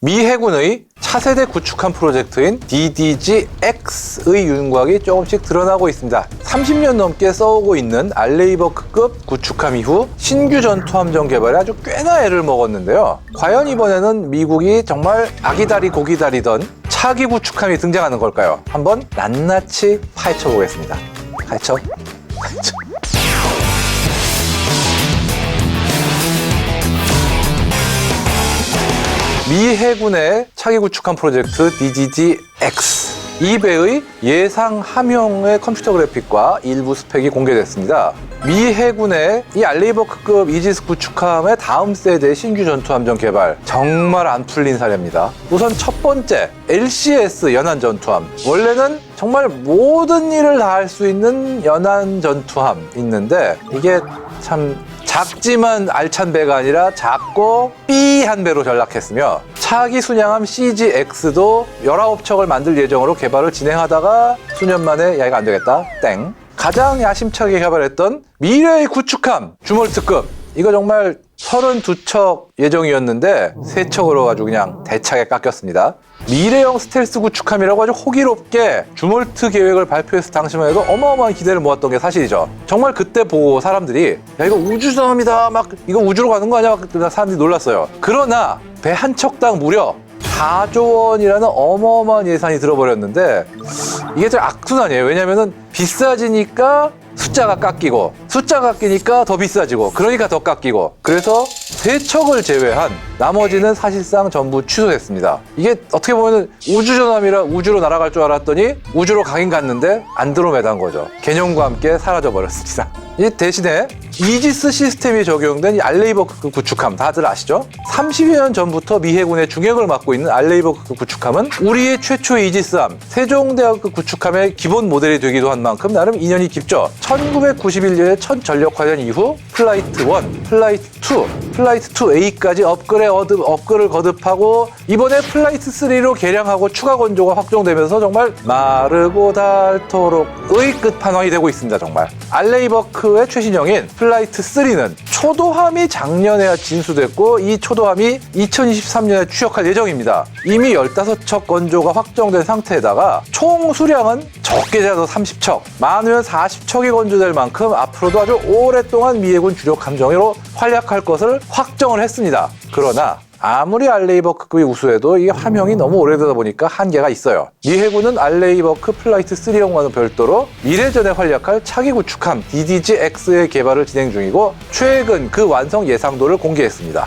미 해군의 차세대 구축함 프로젝트인 DDG-X의 윤곽이 조금씩 드러나고 있습니다. 30년 넘게 써오고 있는 알레이버크급 구축함 이후 신규 전투함정 개발에 아주 꽤나 애를 먹었는데요. 과연 이번에는 미국이 정말 아기다리 고기다리던 차기 구축함이 등장하는 걸까요? 한번 낱낱이 파헤쳐 보겠습니다. 파헤쳐? 파헤쳐. 미 해군의 차기 구축함 프로젝트 DDG-X. 이 배의 예상 함용의 컴퓨터 그래픽과 일부 스펙이 공개됐습니다. 미 해군의 이 알리버크급 이지스 구축함의 다음 세대 신규 전투함정 개발 정말 안 풀린 사례입니다. 우선 첫 번째 LCS 연안 전투함. 원래는 정말 모든 일을 다 할 수 있는 연안 전투함 있는데 이게 참 작지만 알찬 배가 아니라 작고 삐한 배로 전락했으며 차기 순양함 CGX도 19척을 만들 예정으로 개발을 진행하다가 수년 만에 야 이거 안 되겠다. 땡. 가장 야심차게 개발했던 미래의 구축함 주몰트급. 이거 정말 32척 예정이었는데 3척으로 가지고 그냥 대차게 깎였습니다. 미래형 스텔스 구축함이라고 아주 호기롭게 주몰트 계획을 발표했을 당시만 해도 어마어마한 기대를 모았던 게 사실이죠. 정말 그때 보고 사람들이 야 이거 우주선이다 막 이거 우주로 가는 거 아니야 막 사람들이 놀랐어요. 그러나 배 한 척당 무려 4조 원이라는 어마어마한 예산이 들어버렸는데 이게 좀 악순환이에요. 왜냐면은 비싸지니까 숫자가 깎이고 숫자가 깎이니까 더 비싸지고 그러니까 더 깎이고 그래서 세 척을 제외한 나머지는 사실상 전부 취소됐습니다. 이게 어떻게 보면 우주전함이라 우주로 날아갈 줄 알았더니 우주로 가긴 갔는데 안드로메다인 거죠. 개념과 함께 사라져 버렸습니다. 이 대신에 이지스 시스템이 적용된 이 알레이버크 구축함 다들 아시죠? 30여 년 전부터 미 해군의 중역을 맡고 있는 알레이버크 구축함은 우리의 최초 이지스함 세종대학교 구축함의 기본 모델이 되기도 한 만큼 나름 인연이 깊죠. 1991년에 첫 전력화된 이후 플라이트 1, 플라이트 2, 플라이트 2A까지 업그레이드 업글을 거듭하고 이번에 플라이트 3로 개량하고 추가 건조가 확정되면서 정말 마르고 닿도록의 끝판왕이 되고 있습니다. 정말 알레이버크의 최신형인 플라이트 3는 초도함이 작년에 진수됐고 이 초도함이 2023년에 취역할 예정입니다. 이미 15척 건조가 확정된 상태에다가 총 수량은 적게 잡아도 30척, 많으면 40척이 건조될 만큼 앞으로도 아주 오랫동안 미해군 주력 함정으로 활약할 것을 확정을 했습니다. 그러나 아무리 알레이버크급이 우수해도 이 함형이 너무 오래되다 보니까 한계가 있어요. 미 해군은 알레이버크 플라이트 3형과는 별도로 미래전에 활약할 차기 구축함 DDG-X의 개발을 진행 중이고 최근 그 완성 예상도를 공개했습니다.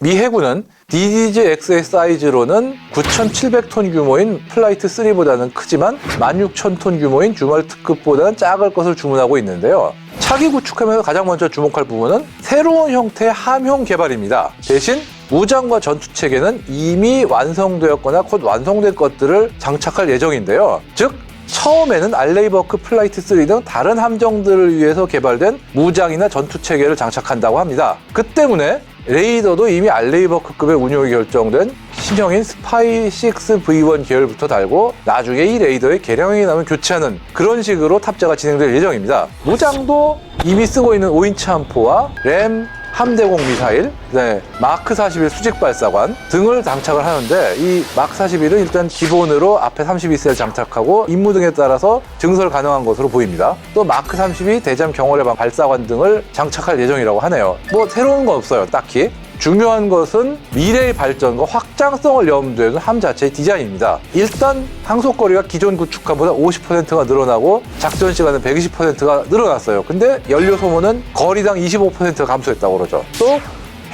미 해군은 DDG-X의 사이즈로는 9,700톤 규모인 플라이트 3보다는 크지만 16,000톤 규모인 주멀트급보다는 작을 것을 주문하고 있는데요. 차기 구축함에서 가장 먼저 주목할 부분은 새로운 형태의 함형 개발입니다. 대신 무장과 전투 체계는 이미 완성되었거나 곧 완성될 것들을 장착할 예정인데요. 즉 처음에는 알레이버크 플라이트 3 등 다른 함정들을 위해서 개발된 무장이나 전투 체계를 장착한다고 합니다. 그 때문에 레이더도 이미 알레이버크급의 운용이 결정된 신형인 스파이 6V1 계열부터 달고 나중에 이 레이더의 개량이 나면 교체하는 그런 식으로 탑재가 진행될 예정입니다. 무장도 이미 쓰고 있는 5인치 함포와 램 함대공 미사일, 네, 마크 41 수직 발사관 등을 장착을 하는데 이 마크 41은 일단 기본으로 앞에 32셀 장착하고 임무 등에 따라서 증설 가능한 것으로 보입니다. 또 마크 32 대잠 경호례방 발사관 등을 장착할 예정이라고 하네요. 뭐 새로운 건 없어요, 딱히. 중요한 것은 미래의 발전과 확장성을 염두에 둔 함 자체의 디자인입니다. 일단 항속거리가 기존 구축함보다 50%가 늘어나고 작전 시간은 120%가 늘어났어요. 근데 연료 소모는 거리당 25%가 감소했다고 그러죠. 또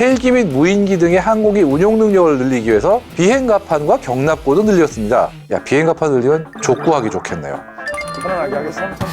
헬기 및 무인기 등의 항공기 운용 능력을 늘리기 위해서 비행갑판과 경납고도 늘렸습니다. 야 비행갑판 늘리면 족구하기 좋겠네요. 편안하게 하겠습니다.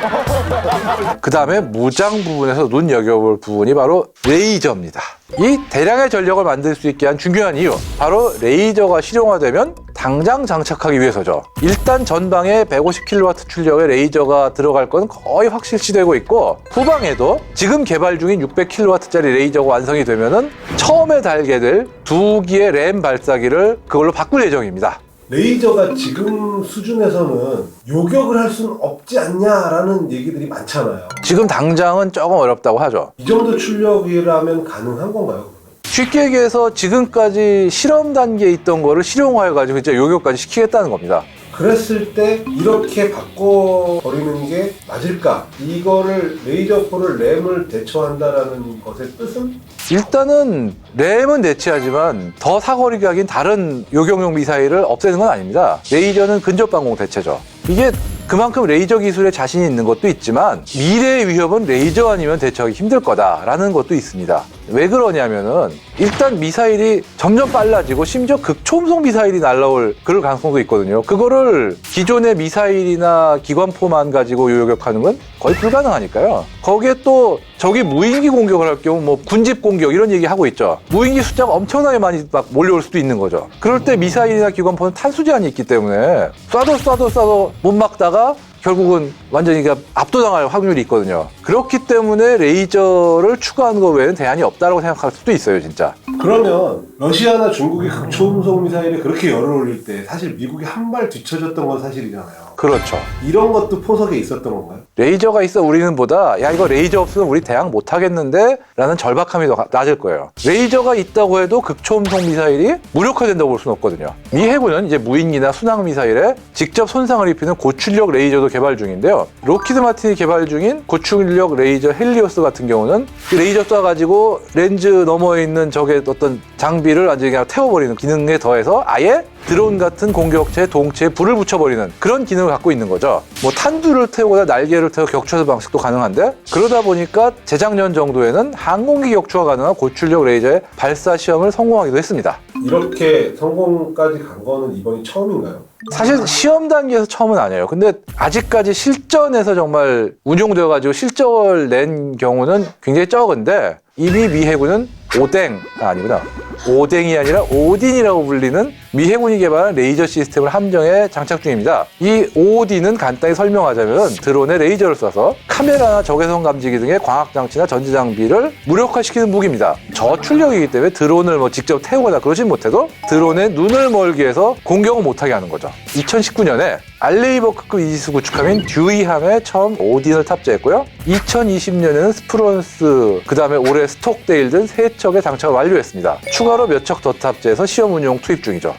그 다음에 무장 부분에서 눈여겨볼 부분이 바로 레이저입니다. 이 대량의 전력을 만들 수 있게 한 중요한 이유, 바로 레이저가 실용화되면 당장 장착하기 위해서죠. 일단 전방에 150kW 출력의 레이저가 들어갈 건 거의 확실시되고 있고 후방에도 지금 개발 중인 600kW짜리 레이저가 완성이 되면은 처음에 달게 될 두 기의 램 발사기를 그걸로 바꿀 예정입니다. 레이저가 지금 수준에서는 요격을 할 수는 없지 않냐라는 얘기들이 많잖아요. 지금 당장은 조금 어렵다고 하죠. 이 정도 출력이라면 가능한 건가요? 쉽게 얘기해서 지금까지 실험 단계에 있던 거를 실용화해가지고 이제 요격까지 시키겠다는 겁니다. 그랬을 때 이렇게 바꿔버리는 게 맞을까? 이거를 레이저포를 램을 대처한다라는 것의 뜻은? 일단은 램은 대체하지만 더 사거리 가긴 다른 요격용 미사일을 없애는 건 아닙니다. 레이저는 근접 방공 대체죠. 이게 그만큼 레이저 기술에 자신이 있는 것도 있지만 미래의 위협은 레이저 아니면 대처하기 힘들 거다라는 것도 있습니다. 왜 그러냐면은 일단 미사일이 점점 빨라지고 심지어 극초음속 미사일이 날라올 그럴 가능성도 있거든요. 그거를 기존의 미사일이나 기관포만 가지고 요격하는 건 거의 불가능하니까요. 거기에 또 저기 무인기 공격을 할 경우 뭐 군집 공격 이런 얘기 하고 있죠. 무인기 숫자가 엄청나게 많이 막 몰려올 수도 있는 거죠. 그럴 때 미사일이나 기관포는 탄수 제한이 있기 때문에 쏴도 쏴도 쏴도 못 막다가 결국은 완전히 압도당할 확률이 있거든요. 그렇기 때문에 레이저를 추가하는 것 외에는 대안이 없다고 생각할 수도 있어요, 진짜. 그러면 러시아나 중국이 극초음속 미사일에 그렇게 열을 올릴 때 사실 미국이 한 발 뒤쳐졌던 건 사실이잖아요. 그렇죠. 이런 것도 포석에 있었던 건가요? 레이저가 있어 우리는 보다 야 이거 레이저 없으면 우리 대항 못 하겠는데 라는 절박함이 더 가- 낮을 거예요. 레이저가 있다고 해도 극초음속 미사일이 무력화된다고 볼 수는 없거든요. 미 해군은 이제 무인기나 순항 미사일에 직접 손상을 입히는 고출력 레이저도 개발 중인데요. 로키드 마틴이 개발 중인 고출력 레이저 헬리오스 같은 경우는 그 레이저 쏴가지고 렌즈 너머에 있는 적의 어떤 장비를 완전히 그냥 태워버리는 기능에 더해서 아예 드론 같은 공격체 동체에 불을 붙여버리는 그런 기능을 갖고 있는 거죠. 뭐 탄두를 태우거나 날개를 태워 격추하는 방식도 가능한데 그러다 보니까 재작년 정도에는 항공기 격추가 가능한 고출력 레이저의 발사 시험을 성공하기도 했습니다. 이렇게 성공까지 간 거는 이번이 처음인가요? 사실 시험 단계에서 처음은 아니에요. 근데 아직까지 실전에서 정말 운용되어가지고 실적을 낸 경우는 굉장히 적은데 이미 미 해군은 오댕가 아니구나. 오댕이 아니라 오딘이라고 불리는 미 해군이 개발한 레이저 시스템을 함정에 장착 중입니다. 이 오딘은 간단히 설명하자면 드론에 레이저를 쏴서 카메라나 적외선 감지기 등의 광학 장치나 전지 장비를 무력화시키는 무기입니다. 저출력이기 때문에 드론을 뭐 직접 태우거나 그러진 못해도 드론의 눈을 멀게 해서 공격을 못하게 하는 거죠. 2019년에 알레이버크급 이지스 구축함인 듀이함에 처음 오딘을 탑재했고요. 2020년에는 스프론스, 그 다음에 올해 스톡데일 등 세 척의 장착을 완료했습니다. 추가로 몇 척 더 탑재해서 시험 운용 투입 중이죠.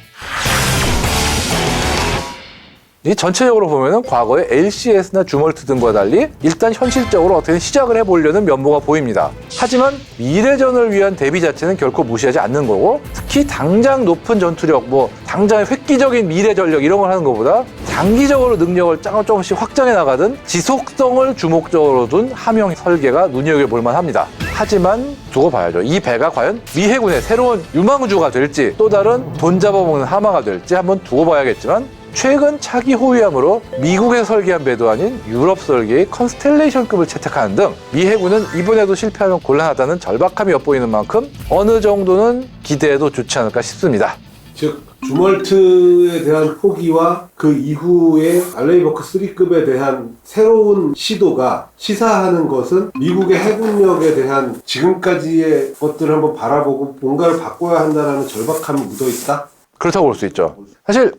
이 전체적으로 보면은 과거의 LCS나 주멀트 등과 달리 일단 현실적으로 어떻게 시작을 해보려는 면모가 보입니다. 하지만 미래전을 위한 대비 자체는 결코 무시하지 않는 거고 특히 당장 높은 전투력, 뭐 당장의 획기적인 미래 전력 이런 걸 하는 것보다 장기적으로 능력을 조금 조금씩 확장해 나가든 지속성을 주목적으로 둔 함형 설계가 눈여겨볼 만합니다. 하지만 두고 봐야죠. 이 배가 과연 미 해군의 새로운 유망주가 될지 또 다른 돈 잡아먹는 하마가 될지 한번 두고 봐야겠지만 최근 차기 호위함으로 미국에 설계한 배도 아닌 유럽 설계의 컨스텔레이션급을 채택하는 등 미 해군은 이번에도 실패하면 곤란하다는 절박함이 엿보이는 만큼 어느 정도는 기대해도 좋지 않을까 싶습니다. 즉 주멀트에 대한 포기와 그 이후에 알레이버크 3급에 대한 새로운 시도가 시사하는 것은 미국의 해군력에 대한 지금까지의 것들을 한번 바라보고 뭔가를 바꿔야 한다는 절박함이 묻어 있다. 그렇다고 볼 수 있죠. 사실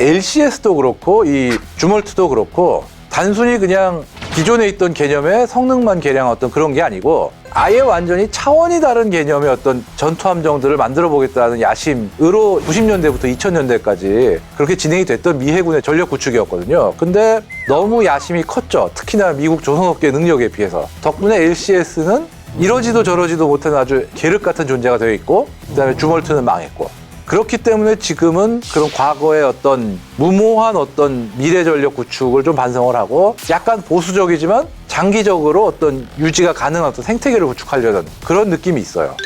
LCS도 그렇고 이 주멀트도 그렇고 단순히 그냥 기존에 있던 개념의 성능만 개량 어떤 그런 게 아니고 아예 완전히 차원이 다른 개념의 어떤 전투 함정들을 만들어 보겠다는 야심으로 90년대부터 2000년대까지 그렇게 진행이 됐던 미 해군의 전력 구축이었거든요. 근데 너무 야심이 컸죠. 특히나 미국 조선업계 능력에 비해서. 덕분에 LCS는 이러지도 저러지도 못하는 아주 계륵 같은 존재가 되어 있고 그다음에 주멀트는 망했고 그렇기 때문에 지금은 그런 과거의 어떤 무모한 어떤 미래 전력 구축을 좀 반성을 하고 약간 보수적이지만 장기적으로 어떤 유지가 가능한 어떤 생태계를 구축하려는 그런 느낌이 있어요.